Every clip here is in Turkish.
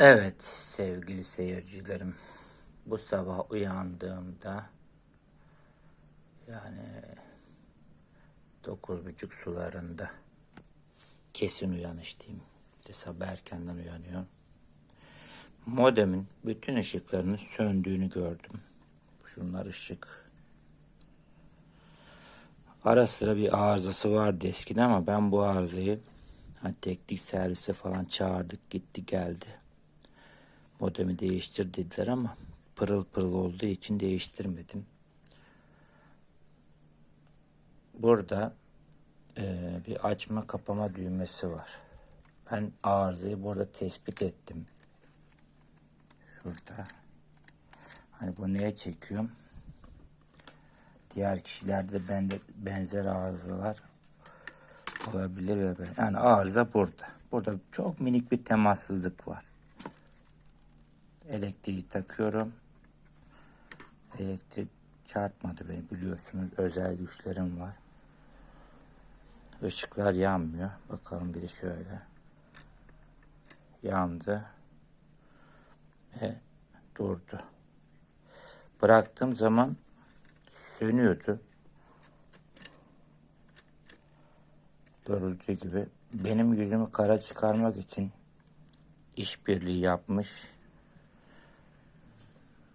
Evet sevgili seyircilerim. Bu sabah uyandığımda yani dokuz buçuk sularında kesin uyanış diyeyim. İşte sabah erkenden uyanıyorum. Modemin bütün ışıklarının söndüğünü gördüm. Şunlar ışık. Ara sıra bir arızası vardı eskiden ama ben bu arızayı hani teknik servise falan çağırdık gitti geldi. Modemi değiştir dediler ama pırıl pırıl olduğu için değiştirmedim. Burada eee, bir açma kapama düğmesi var. Ben arızayı burada tespit ettim. Şurada. Hani bu neye çekiyorum? Diğer kişilerde de bende benzer arızalar olabilir yani arıza burada. Burada çok minik bir temassızlık var. Elektriği takıyorum. Elektrik çarpmadı beni biliyorsunuz. Özel güçlerim var. Işıklar yanmıyor. Bakalım bir de şöyle. Yandı. Ve durdu. Bıraktığım zaman sönüyordu. Görüldüğü gibi benim yüzümü kara çıkarmak için işbirliği yapmış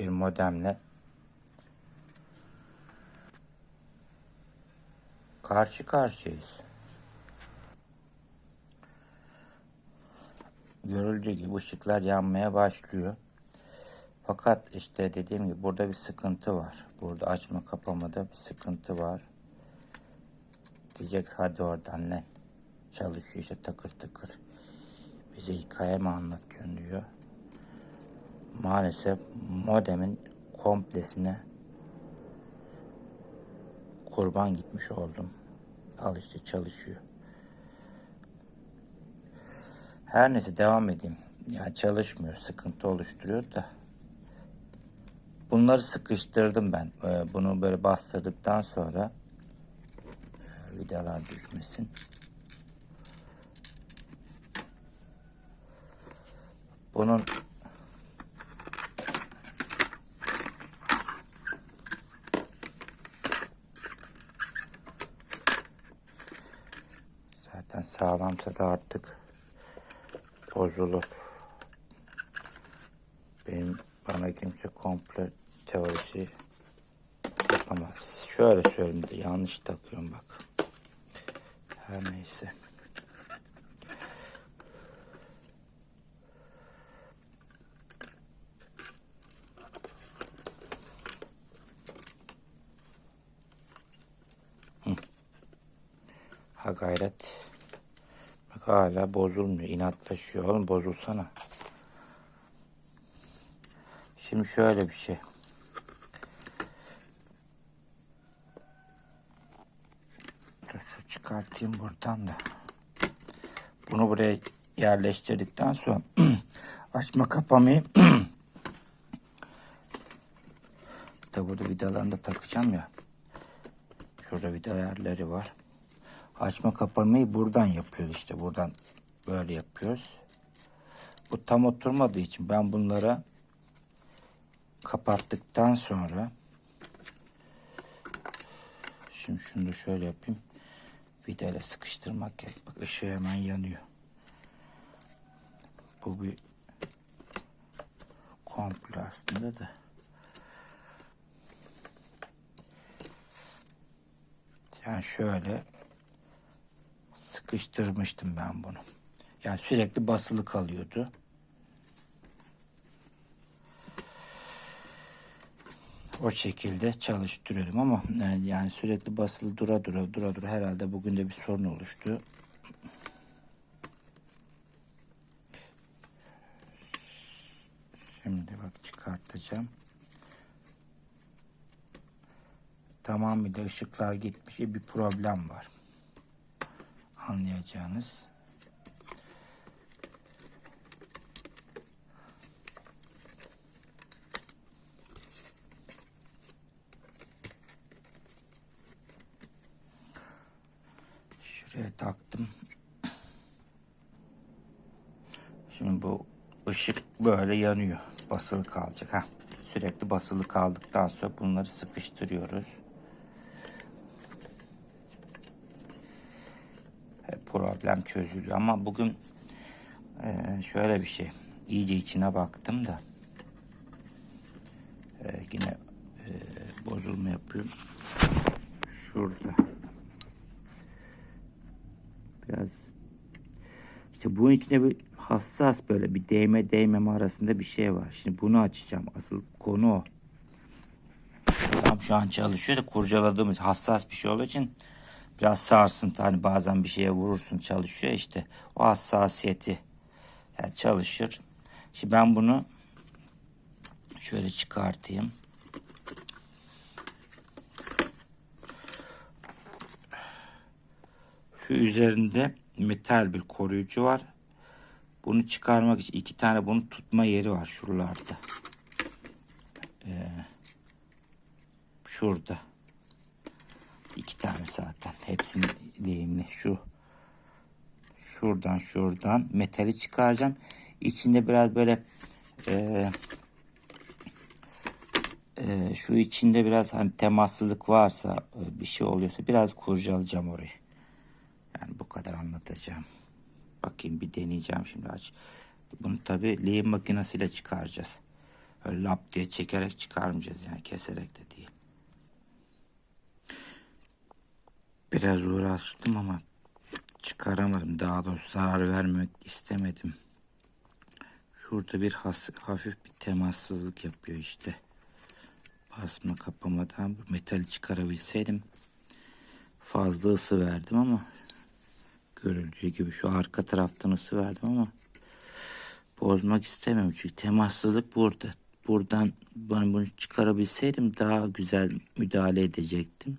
bir modemle karşı karşıyayız. Görüldüğü gibi ışıklar yanmaya başlıyor. Fakat işte dediğim gibi burada bir sıkıntı var. Burada açma kapamada bir sıkıntı var. Diyeceksin hadi oradan lan. Çalışıyor işte takır takır. Bize hikaye mi anlatıyorsun diyor. Maalesef modemin komplesine kurban gitmiş oldum. Al işte çalışıyor. Her neyse devam edeyim. Ya çalışmıyor, sıkıntı oluşturuyor da. Bunları sıkıştırdım ben. Ee, Bunu böyle bastırdıktan sonra e, vidalar düşmesin. Bunun zaten sağlamsa da artık bozulur. Benim bana kimse komple teorisi yapamaz. Şöyle söyleyeyim de yanlış takıyorum bak. Her neyse. Hı. Ha gayret. Hala bozulmuyor. inatlaşıyor. Oğlum bozulsana. Şimdi şöyle bir şey. Dur şu çıkartayım buradan da. Bunu buraya yerleştirdikten sonra açma kapamayı da burada vidalarını da takacağım ya. Şurada vida yerleri var. Açma kapamayı buradan yapıyoruz işte. Buradan böyle yapıyoruz. Bu tam oturmadığı için ben bunlara kapattıktan sonra şimdi şunu da şöyle yapayım vidayla sıkıştırmak gerek bak ışığı hemen yanıyor bu bir komple aslında da yani şöyle sıkıştırmıştım ben bunu yani sürekli basılı kalıyordu o şekilde çalıştırıyordum ama yani, sürekli basılı dura dura dura dura herhalde bugün de bir sorun oluştu. Şimdi bak çıkartacağım. Tamamıyla ışıklar gitmiş bir problem var. Anlayacağınız. Şuraya taktım. Şimdi bu ışık böyle yanıyor. Basılı kalacak. ha. Sürekli basılı kaldıktan sonra bunları sıkıştırıyoruz. E, problem çözülüyor ama bugün e, şöyle bir şey. İyice içine baktım da e, yine e, bozulma yapıyorum. Şurada. Biraz işte bunun içinde bir hassas böyle bir değme değmeme arasında bir şey var. Şimdi bunu açacağım. Asıl konu o. Tam şu an çalışıyor da kurcaladığımız hassas bir şey olduğu için biraz sarsıntı. Hani bazen bir şeye vurursun çalışıyor işte. O hassasiyeti yani çalışır. Şimdi ben bunu şöyle çıkartayım. Şu üzerinde metal bir koruyucu var. Bunu çıkarmak için iki tane bunu tutma yeri var şuralarda. Ee, şurada. İki tane zaten. Hepsinin lehimli. Şu. Şuradan şuradan metali çıkaracağım. İçinde biraz böyle e, e, şu içinde biraz hani temassızlık varsa e, bir şey oluyorsa biraz kurcalayacağım orayı. Yani bu kadar anlatacağım. Bakayım bir deneyeceğim şimdi aç. Bunu tabi lehim makinesiyle çıkaracağız. Öyle lap diye çekerek çıkarmayacağız yani keserek de değil. Biraz uğraştım ama çıkaramadım. Daha doğrusu zarar vermek istemedim. Şurada bir has, hafif bir temassızlık yapıyor işte. Basma kapamadan metali çıkarabilseydim fazla ısı verdim ama görüldüğü gibi şu arka taraftan ısı verdim ama bozmak istemiyorum çünkü temassızlık burada. Buradan ben bunu çıkarabilseydim daha güzel müdahale edecektim.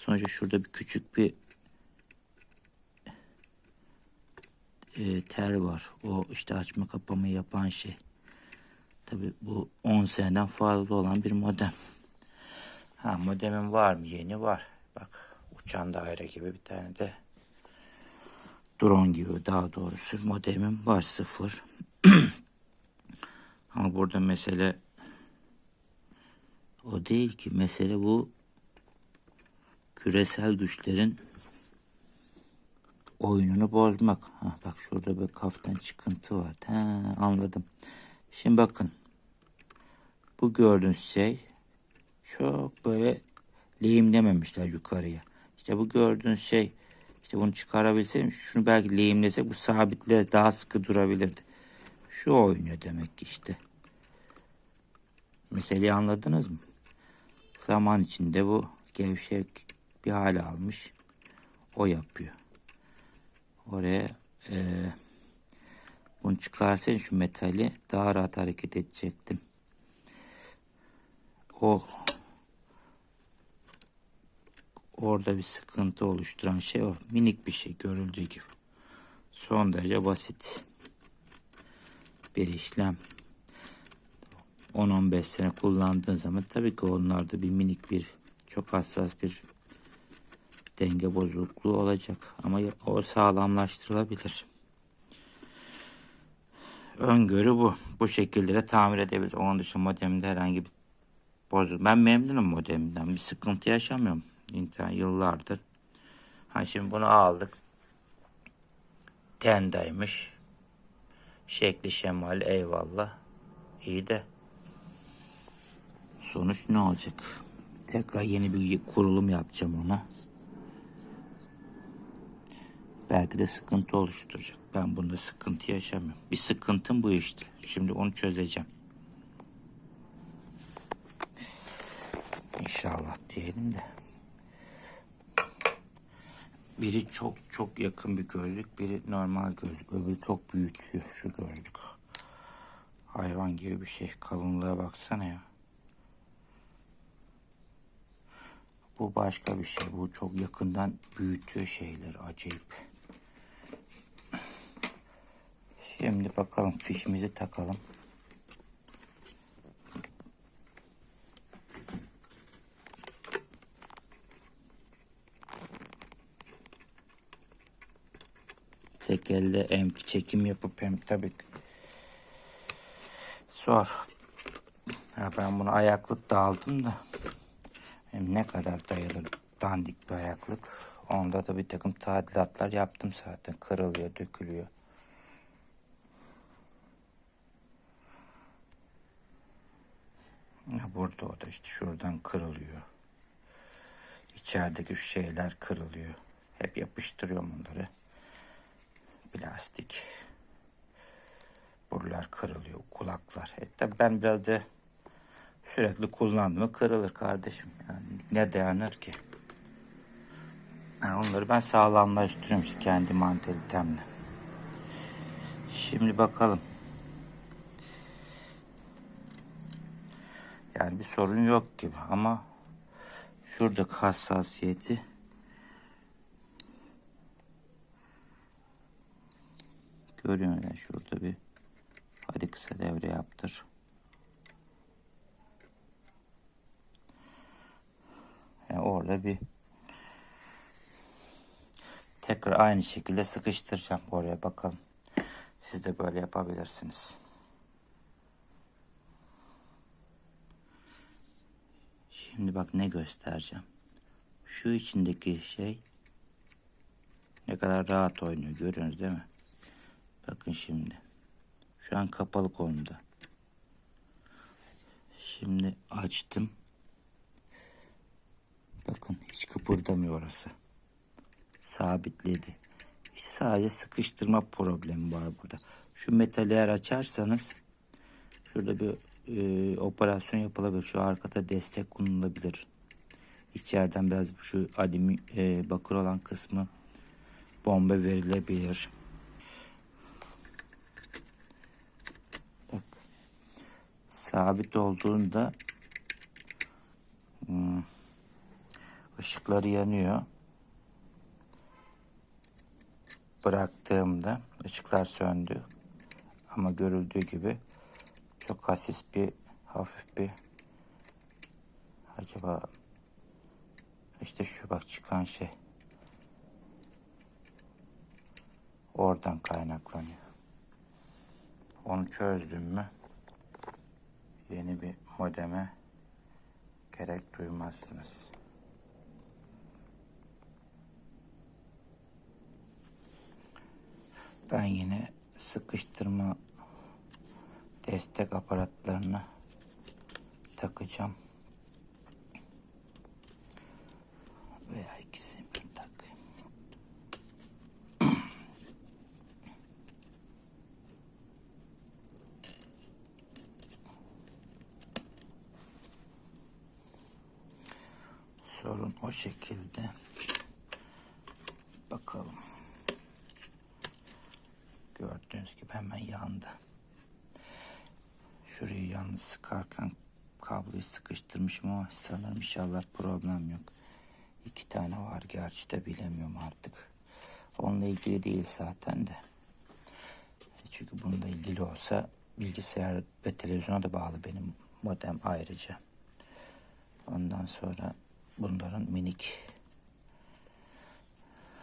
Sonuçta şurada bir küçük bir e, tel var. O işte açma kapama yapan şey. Tabi bu 10 seneden fazla olan bir modem. Ha modemin var mı? Yeni var. Bak uçan daire gibi bir tane de drone gibi daha doğrusu modemim var sıfır. Ama burada mesele o değil ki. Mesele bu küresel güçlerin oyununu bozmak. Ha, bak şurada bir kaftan çıkıntı var. Ha, anladım. Şimdi bakın. Bu gördüğünüz şey çok böyle lehimlememişler yukarıya. İşte bu gördüğünüz şey işte bunu çıkarabilseydim şunu belki lehimlesek bu sabitler daha sıkı durabilirdi. Şu oynuyor demek ki işte. Meseleyi anladınız mı? Zaman içinde bu gevşek bir hale almış. O yapıyor. Oraya e, bunu çıkarsaydım şu metali daha rahat hareket edecektim. O orada bir sıkıntı oluşturan şey o. Minik bir şey görüldüğü gibi. Son derece basit bir işlem. 10-15 sene kullandığın zaman tabii ki onlarda bir minik bir çok hassas bir denge bozukluğu olacak. Ama o sağlamlaştırılabilir. Öngörü bu. Bu şekilde de tamir edebiliriz. Onun dışında modemde herhangi bir bozuk. Ben memnunum modemden. Bir sıkıntı yaşamıyorum. İnternet yıllardır. Ha şimdi bunu aldık. Tendaymış. Şekli şemali eyvallah. İyi de sonuç ne olacak? Tekrar yeni bir kurulum yapacağım ona. Belki de sıkıntı oluşturacak. Ben bunda sıkıntı yaşamıyorum. Bir sıkıntım bu işte. Şimdi onu çözeceğim. İnşallah diyelim de. Biri çok çok yakın bir gözlük, biri normal gözlük. Öbürü çok büyütüyor şu gözlük. Hayvan gibi bir şey. Kalınlığa baksana ya. Bu başka bir şey. Bu çok yakından büyütüyor şeyler. Acayip. Şimdi bakalım fişimizi takalım. Tek elde hem çekim yapıp hem tabii Zor. Ya ben bunu ayaklık da aldım da. Hem ne kadar dayanır dandik bir ayaklık. Onda da bir takım tadilatlar yaptım zaten. Kırılıyor, dökülüyor. Burada o da işte şuradan kırılıyor. İçerideki şu şeyler kırılıyor. Hep yapıştırıyorum bunları. Plastik. Buralar kırılıyor. Kulaklar. E tabi ben biraz da sürekli kullandım. Kırılır kardeşim. Yani ne dayanır ki? Yani onları ben sağlamlaştırıyorum işte kendi mantalitemle. Şimdi bakalım. Yani bir sorun yok gibi ama şuradaki hassasiyeti görüyorum yani şurada bir hadi kısa devre yaptır. Yani orada bir tekrar aynı şekilde sıkıştıracağım oraya bakalım. Siz de böyle yapabilirsiniz. Şimdi bak ne göstereceğim. Şu içindeki şey ne kadar rahat oynuyor görüyorsunuz değil mi? Bakın şimdi. Şu an kapalı konumda. Şimdi açtım. Bakın hiç kıpırdamıyor orası. Sabitledi. İşte sadece sıkıştırma problemi var burada. Şu metali eğer açarsanız şurada bir e, operasyon yapılabilir. Şu arkada destek konulabilir. İçeriden biraz şu alüminyum e, bakır olan kısmı bomba verilebilir. Bak. Sabit olduğunda hmm, ışıkları yanıyor. Bıraktığımda ışıklar söndü. Ama görüldüğü gibi çok hassiz bir hafif bir acaba işte şu bak çıkan şey oradan kaynaklanıyor. Onu çözdüm mü yeni bir modeme gerek duymazsınız. Ben yine sıkıştırma destek aparatlarını takacağım. Veya ikisini bir takayım. Sorun o şekilde. Bakalım. Gördüğünüz gibi hemen yandı. Şurayı yalnız sıkarken kabloyu sıkıştırmışım ama sanırım inşallah problem yok. İki tane var gerçi de bilemiyorum artık. Onunla ilgili değil zaten de. Çünkü bununla ilgili olsa bilgisayar ve televizyona da bağlı benim modem ayrıca. Ondan sonra bunların minik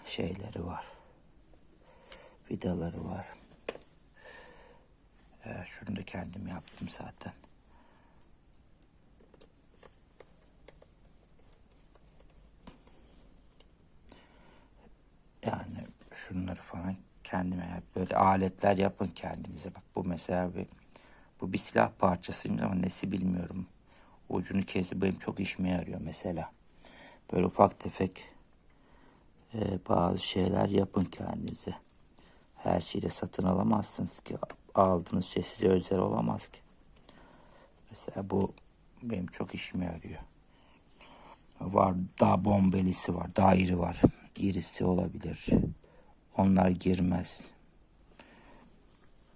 şeyleri var. Vidaları var. Ee, şunu da kendim yaptım zaten. Yani şunları falan kendime yap. Böyle aletler yapın kendinize. Bak bu mesela bir bu bir silah parçasıymış ama nesi bilmiyorum. Ucunu kesip benim çok işime yarıyor mesela. Böyle ufak tefek e, bazı şeyler yapın kendinize. Her şeyi de satın alamazsınız ki. Aldığınız şey size özel olamaz ki. Mesela bu benim çok işime yarıyor. Var daha bombelisi var. Daha iri var. İrisi olabilir. Onlar girmez.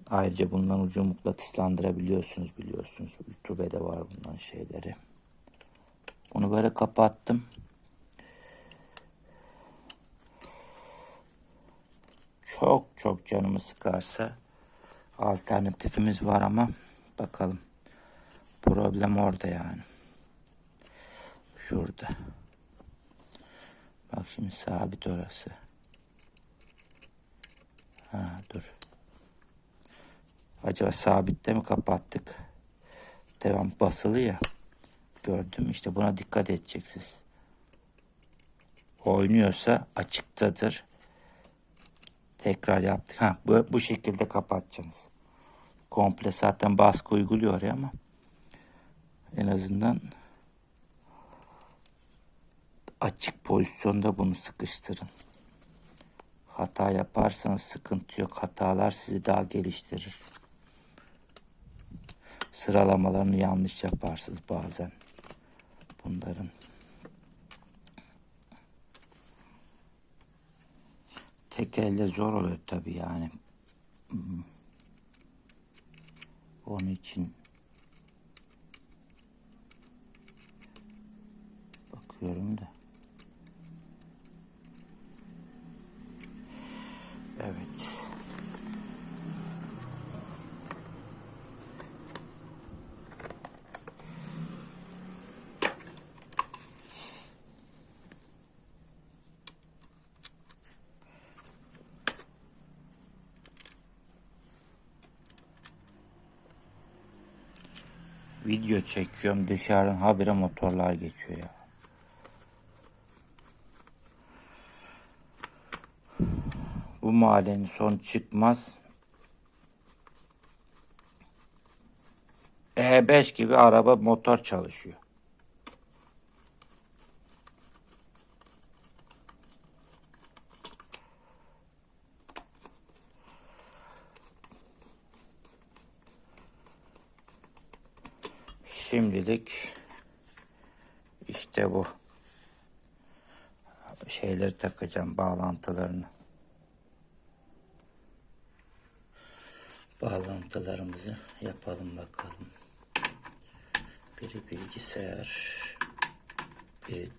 Ayrıca bundan ucu mıknatıslandırabiliyorsunuz biliyorsunuz. YouTube'da var bundan şeyleri. Bunu böyle kapattım. Çok çok canımı sıkarsa alternatifimiz var ama bakalım. Problem orada yani. Şurada. Bak şimdi sabit orası. Ha dur. Acaba sabitte mi kapattık? Devam basılı ya. Gördüm işte buna dikkat edeceksiniz. Oynuyorsa açıktadır. Tekrar yaptık. Ha, bu, bu şekilde kapatacaksınız. Komple zaten baskı uyguluyor oraya ama en azından açık pozisyonda bunu sıkıştırın. Hata yaparsanız sıkıntı yok. Hatalar sizi daha geliştirir. Sıralamalarını yanlış yaparsınız bazen. Bunların. Tek elde zor oluyor tabii yani. Onun için bakıyorum da. Evet. Video çekiyorum dışarıdan habire motorlar geçiyor ya. Bu mahallenin son çıkmaz. E5 gibi araba motor çalışıyor. Şimdilik işte bu şeyleri takacağım bağlantılarını. Bağlantılarımızı yapalım bakalım. Biri bilgisayar, biri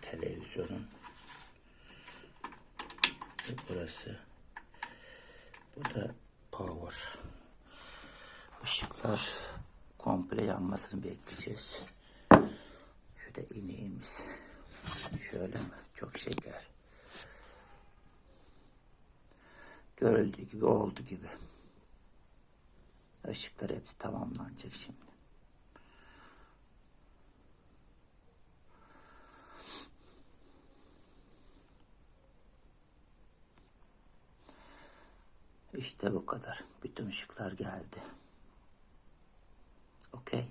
televizyonun. Ve burası. Bu da power. Işıklar komple yanmasını bekleyeceğiz. Şu da ineğimiz. Şöyle mi? Çok şeker. Görüldüğü gibi oldu gibi. Işıklar hepsi tamamlanacak şimdi. İşte bu kadar. Bütün ışıklar geldi. okay.